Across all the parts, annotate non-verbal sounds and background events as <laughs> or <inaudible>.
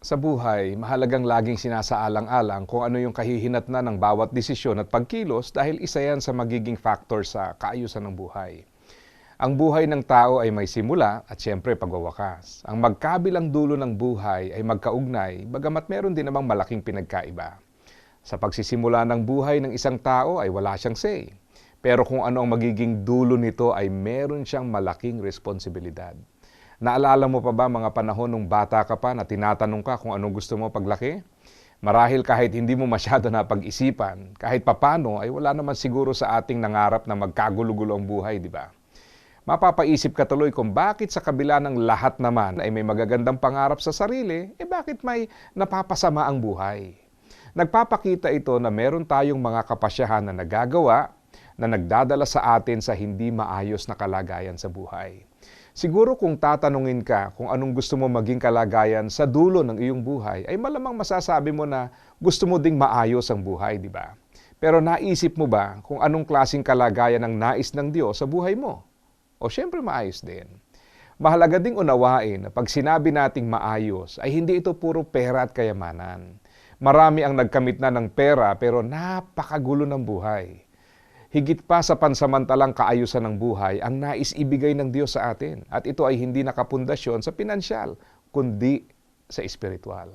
Sa buhay, mahalagang laging sinasaalang-alang kung ano yung kahihinatnan ng bawat desisyon at pagkilos dahil isa yan sa magiging factor sa kaayusan ng buhay. Ang buhay ng tao ay may simula at siyempre pagwawakas. Ang magkabilang dulo ng buhay ay magkaugnay, bagamat meron din namang malaking pinagkaiba. Sa pagsisimula ng buhay ng isang tao ay wala siyang say. Pero kung ano ang magiging dulo nito ay meron siyang malaking responsibilidad. Naalala mo pa ba mga panahon nung bata ka pa na tinatanong ka kung anong gusto mo paglaki? Marahil kahit hindi mo masyado <laughs> na pag-isipan, kahit papano ay wala naman siguro sa ating nangarap na magkagulo-gulo ang buhay, di ba? Mapapaisip ka tuloy kung bakit sa kabila ng lahat naman ay may magagandang pangarap sa sarili, eh bakit may napapasama ang buhay? Nagpapakita ito na meron tayong mga kapasyahan na nagagawa na nagdadala sa atin sa hindi maayos na kalagayan sa buhay. Siguro kung tatanungin ka kung anong gusto mo maging kalagayan sa dulo ng iyong buhay, ay malamang masasabi mo na gusto mo ding maayos ang buhay, di ba? Pero naisip mo ba kung anong klasing kalagayan ang nais ng Diyos sa buhay mo? O syempre maayos din. Mahalaga ding unawain na pag sinabi nating maayos ay hindi ito puro pera at kayamanan. Marami ang nagkamit na ng pera pero napakagulo ng buhay. Higit pa sa pansamantalang kaayusan ng buhay ang nais ibigay ng Diyos sa atin. At ito ay hindi nakapundasyon sa pinansyal, kundi sa espiritual.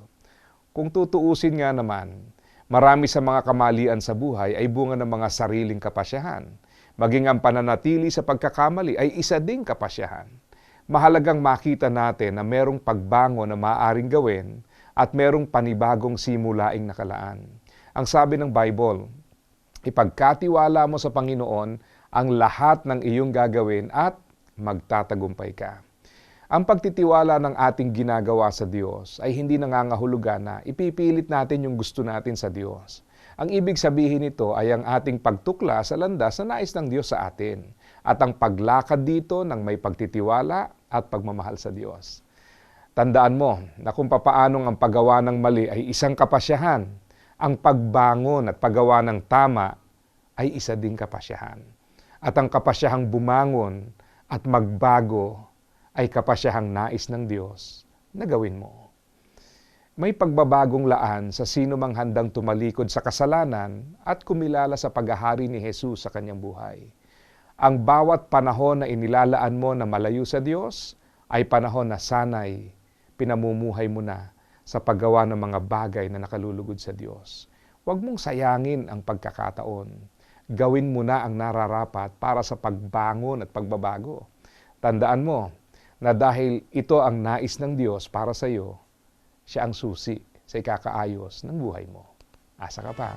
Kung tutuusin nga naman, marami sa mga kamalian sa buhay ay bunga ng mga sariling kapasyahan. Maging ang pananatili sa pagkakamali ay isa ding kapasyahan. Mahalagang makita natin na merong pagbango na maaaring gawin at merong panibagong simulaing nakalaan. Ang sabi ng Bible, ipagkatiwala mo sa Panginoon ang lahat ng iyong gagawin at magtatagumpay ka. Ang pagtitiwala ng ating ginagawa sa Diyos ay hindi nangangahulugan na ipipilit natin yung gusto natin sa Diyos. Ang ibig sabihin nito ay ang ating pagtukla sa landas na nais ng Diyos sa atin at ang paglakad dito ng may pagtitiwala at pagmamahal sa Diyos. Tandaan mo na kung papaanong ang paggawa ng mali ay isang kapasyahan, ang pagbangon at paggawa ng tama ay isa ding kapasyahan. At ang kapasyahang bumangon at magbago ay kapasyahang nais ng Diyos na gawin mo. May pagbabagong laan sa sino mang handang tumalikod sa kasalanan at kumilala sa paghahari ni Jesus sa kanyang buhay. Ang bawat panahon na inilalaan mo na malayo sa Diyos ay panahon na sanay pinamumuhay mo na sa paggawa ng mga bagay na nakalulugod sa Diyos. Huwag mong sayangin ang pagkakataon. Gawin mo na ang nararapat para sa pagbangon at pagbabago. Tandaan mo na dahil ito ang nais ng Diyos para sa iyo, siya ang susi sa ikakaayos ng buhay mo. Asa ka pa.